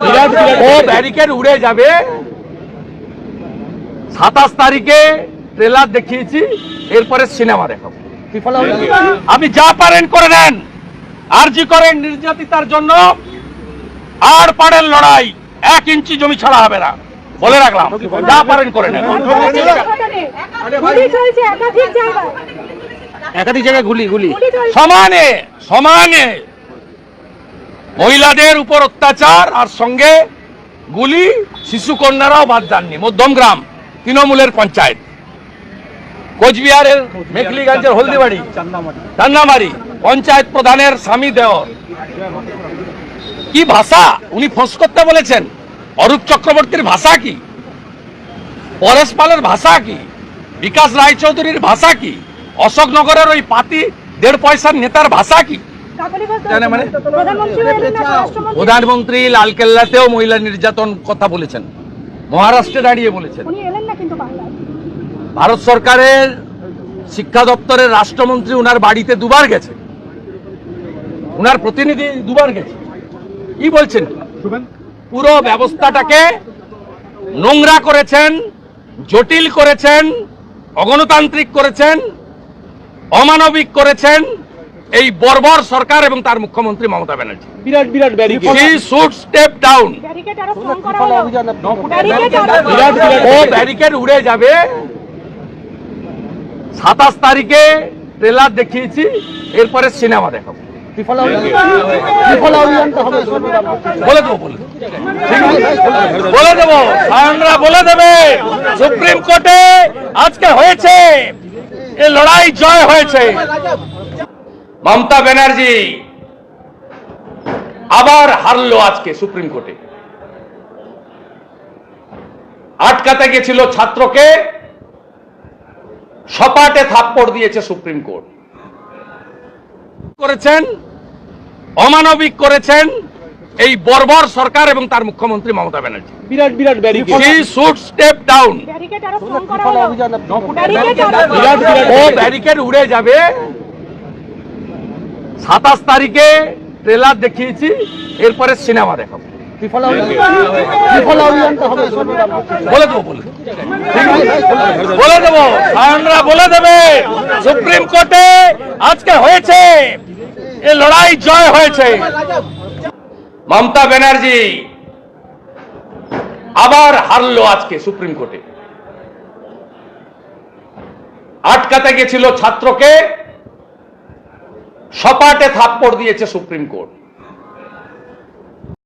ও barricade উড়ে যাবে। সাতাশ তারিখে ট্রেলার দেখিয়েছি এরপরে সিনেমা দেখাবো। আপনি যা পারেন করে নেন। আরজি করেন নির্যাতিতার জন্য আর পারেন লড়াই। এক ইঞ্চি জমি ছাড়া হবে না। বলে রাখলাম যা পারেন করে নেন। একাধিক জায়গায়। গুলি গুলি। গুলি সমানে সমানে। মহিলাদের উপর অত্যাচার আর সঙ্গে গুলি, শিশু কন্যারাও বাদ যাননি। মধ্যমগ্রাম তৃণমূলের পঞ্চায়েত। কোচবিহারের মেখলিগঞ্জের হলদিবাড়ি চান্নামারি পঞ্চায়েত প্রধানের স্বামী দেওর। কি ভাষা? উনি ফোঁস করতে বলেছেন। অরূপ চক্রবর্তীর ভাষা কি? পরেশ পালের ভাষা কি? বিকাশ রায়চৌধুরীর ভাষা কি? অশোকনগরের ওই পাতি দেড় পয়সার নেতার ভাষা কি? মানে? প্রধানমন্ত্রী লালকেল্লাতেও মহিলা নির্যাতন কথা বলেছেন। মহারাষ্ট্রে দাঁড়িয়ে বলেছেন। উনি এলেন না কিন্তু বাংলায়। ভারত সরকারের শিক্ষা দপ্তরের রাষ্ট্রমন্ত্রী উনার বাড়িতে দুবার গেছে। উনার প্রতিনিধি দুবার গেছে। কি বলছেন? পুরো ব্যবস্থাটাকে নোংরা করেছেন জটিল করেছেন অগণতান্ত্রিক করেছেন অমানবিক করেছেন এই বর্বর সরকার এবং তার মুখ্যমন্ত্রী মমতা ব্যানার্জি। বিরাট বিরাট step down. ব্যারিকেড ও উড়ে যাবে। সাতাশ তারিখে ট্রেলার দেখিয়েছি এরপরে সিনেমা দেখাবো। বলে দেবো বলে দেবো। ঠিক বলে দেবো। সায়নরা বলে দেবে সুপ্রিম কোর্টে আজকে হয়েছে এ লড়াই জয় হয়েছে। মমতা ব্যানার্জি আবার হারলো আজকে সুপ্রিম কোর্টে। আটকাতে গেছিল ছাত্রকে সপাটে থাপ্পড় দিয়েছে সুপ্রিম কোর্ট। করেছেন অমানবিক করেছেন এই বর্বর সরকার এবং তার মুখ্যমন্ত্রী মমতা ব্যানার্জি। বিরাট বিরাট বিরাট বিরাট। ও ব্যারিকেড উড়ে যাবে। সাতাশ তারিখে ট্রেলার দেখিয়েছি এরপরে সিনেমা দেখাবো। ত্রিফলা ত্রিফলা অভিযানটা হবে বলে দেবো বলে দেবো। ঠিক আছে? বলে দেবো। সায়নরা বলে দেবে সুপ্রিম কোর্টে আজকে হয়েছে এ লড়াই জয় হয়েছে। মমতা ব্যানার্জি আবার হারলো আজকে সুপ্রিম কোর্টে। আটকাতে গেছিল ছাত্রকে সপাটে থাপ্পড় দিয়েছে সুপ্রিম কোর্ট।